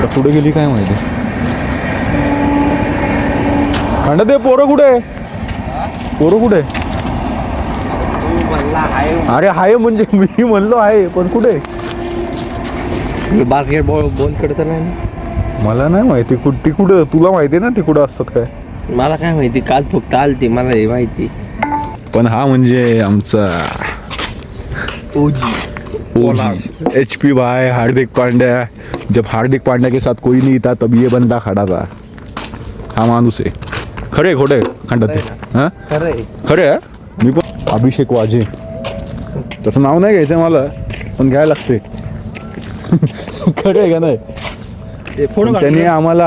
तर पुढे गेली काय माहिती? खंड ते पोरं कुठे? पोरं कुठे? अरे आहे म्हणजे मी म्हणलो आहे पण कुठे? बास्केटबॉल बॉल खेळत नाही ना. मला नाही माहिती कुठ ती कुठं तुला माहिती ना ती कुठं असतात काय? मला काय माहिती काल फक्त आलती मला हे माहिती. पण हा म्हणजे आमचा एच पी भाई हार्दिक पांड्या जब हार्दिक पांड्या के साथ कोई नहीं था तब ये बंदा खड़ा था। हा माणूस आहे खरे खोटे खंडात ते हा? खरे मी पण अभिषेक वाजे। तसं नाव नाही घ्यायचं मला। पण घ्यायला लागते खरे का नाही? त्यांनी आम्हाला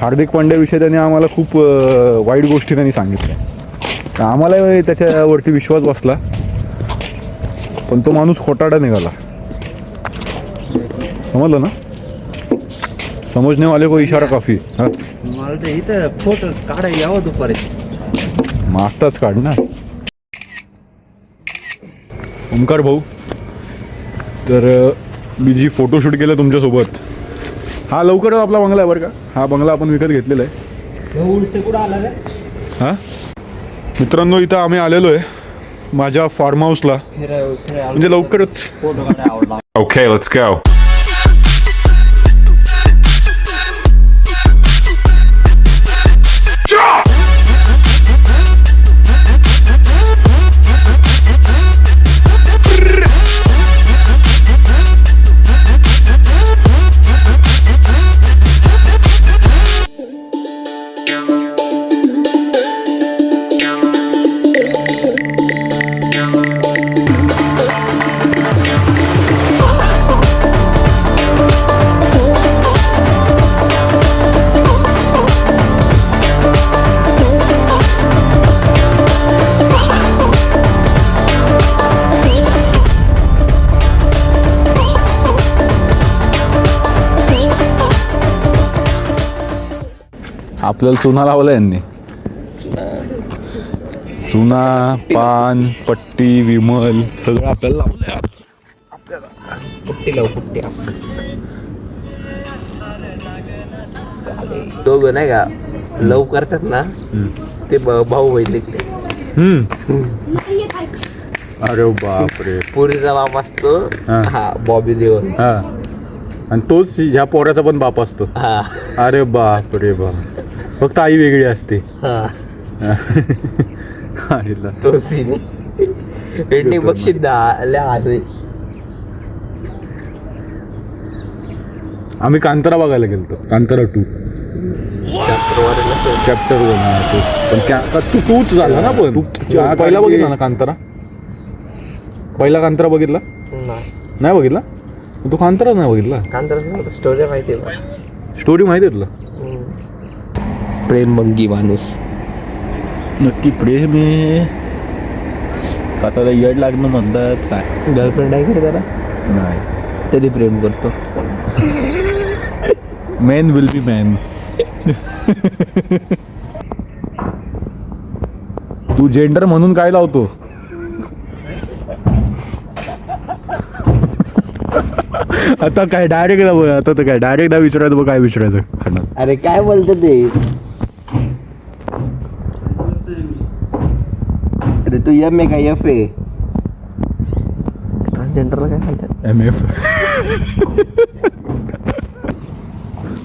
हार्दिक पांड्याविषयी त्यांनी आम्हाला खूप वाईट गोष्टी त्यांनी सांगितल्या। आम्हाला त्याच्यावरती विश्वास बसला। पण तो माणूस खोटाडा निघाला. समजलं ना? समजणे वाले को इशारा काफी? हा? मला ते इथं फोटो काढायला यावं दुपारी. मग आत्ताच काढ ना. ओंकार भाऊ तर मी जी फोटोशूट केलं तुमच्यासोबत हा लवकरच आपला बंगला आहे बरं का? हा बंगला आपण विकत घेतलेला आहे. हा? मित्रांनो इथं आम्ही आलेलो आहे. माझ्या फार्म हाऊसला म्हणजे लवकरच. ओके लेट्स गो आपल्याला चुना लावला यांनी. चुना. पान पट्टी विमल सगळं आपल्याला लावलंय आज. पुट्टी लाव पुट्टी. दोघं नाही का लव करतात ना ते भाऊ बहीण अरे बापरे. पुरीचा बाप असतो हा. बॉबी देओल. हा. आणि तोच ह्या पोराचा पण बाप असतो. हा. अरे बाप रे बाप. फक्त आई वेगळी असते. हा. आईला. तो सीन ना लय आलोय आम्ही कांतारा बघायला गेलतो. कांतारा टू चॅप्टर वन पण त्या- तू तूच झाला ना पण. तू पहिला बघितला ना कांतारा? पहिला कांतारा बघितला? नाही. बघितला? तू कांताराच नाही बघितला? कांतरच स्टोरी माहिती आहे का? स्टोरी माहिती आहे तुला? मंगी माणूस. नक्की प्रेम आहे. का त्याला येड लागणं म्हणतात काय? गर्लफ्रेंड आहे का त्याला? नाही. तरी प्रेम करतो. मॅन विल बी मॅन तू जेंडर म्हणून काय लावतो? आता काय डायरेक्ट आता तर काय डायरेक्ट विचारायचं बघ काय विचारायचं. अरे काय बोलतो ते? अरे तू एम आहे का एफ आहे ट्रान्सजेंडरला काय म्हणतात एम एफ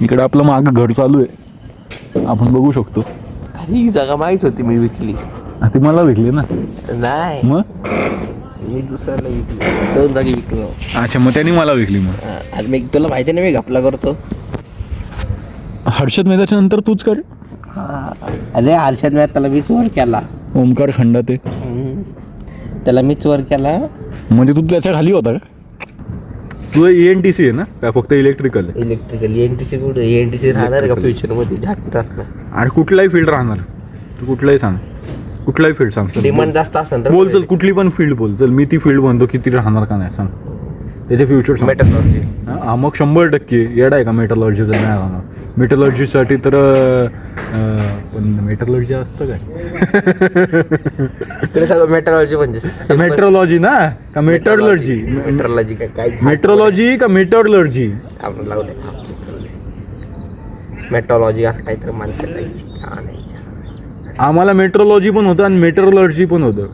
इकडे आपलं माग घर चालू आहे आपण बघू शकतो अरे ही जागा माहीत होती मी विकली ती मला विकली ना नाही मग मी दुसऱ्याला विकली दोन जागी विकलो अच्छा मग त्यांनी मला विकली मग हा, आणि मी तुला माहिती नाही मी घपला करतो हर्षद मेहताच्या नंतर तूच कर अरे हर्षद मी त्याला मीच वर केला ओमकार खंडाते त्याला मीच वर केला. म्हणजे तू त्याच्याखाली होता का? तुझं ई एन टी सी आहे ना? काय फक्त इलेक्ट्रिकल आहे इलेक्ट्रिकल एन टी सी कुठे? एन टी सी राहणार का फ्युचरमध्ये झाट राहणार. आणि कुठलाही फील्ड राहणार. तू कुठलाही सांग. कुठलाही फील्ड सांग. डिमांड जास्त असेल बोल चल कुठली पण फील्ड बोल. चल मी ती फील्ड म्हणतो किती राहणार का नाही सांग. त्याचे फ्युचर मेटलॉजी हा मग शंभर टक्के येडा आहे का मेटलॉजीचं नाही राहणार. मेटलॉजीसाठी तर पण मेटलॉजी असतं काय? तुला मेट्रोलॉजी म्हणजे मेट्रोलॉजी ना? का मेटरलॉजी मेट्रोलॉजी काय काय मेट्रोलॉजी का आपण लावले मेट्रॉलॉजी असं काहीतरी मानतात आहे आम्हाला मेट्रोलॉजी पण होतं आणि मेट्रोलॉजी पण होतं.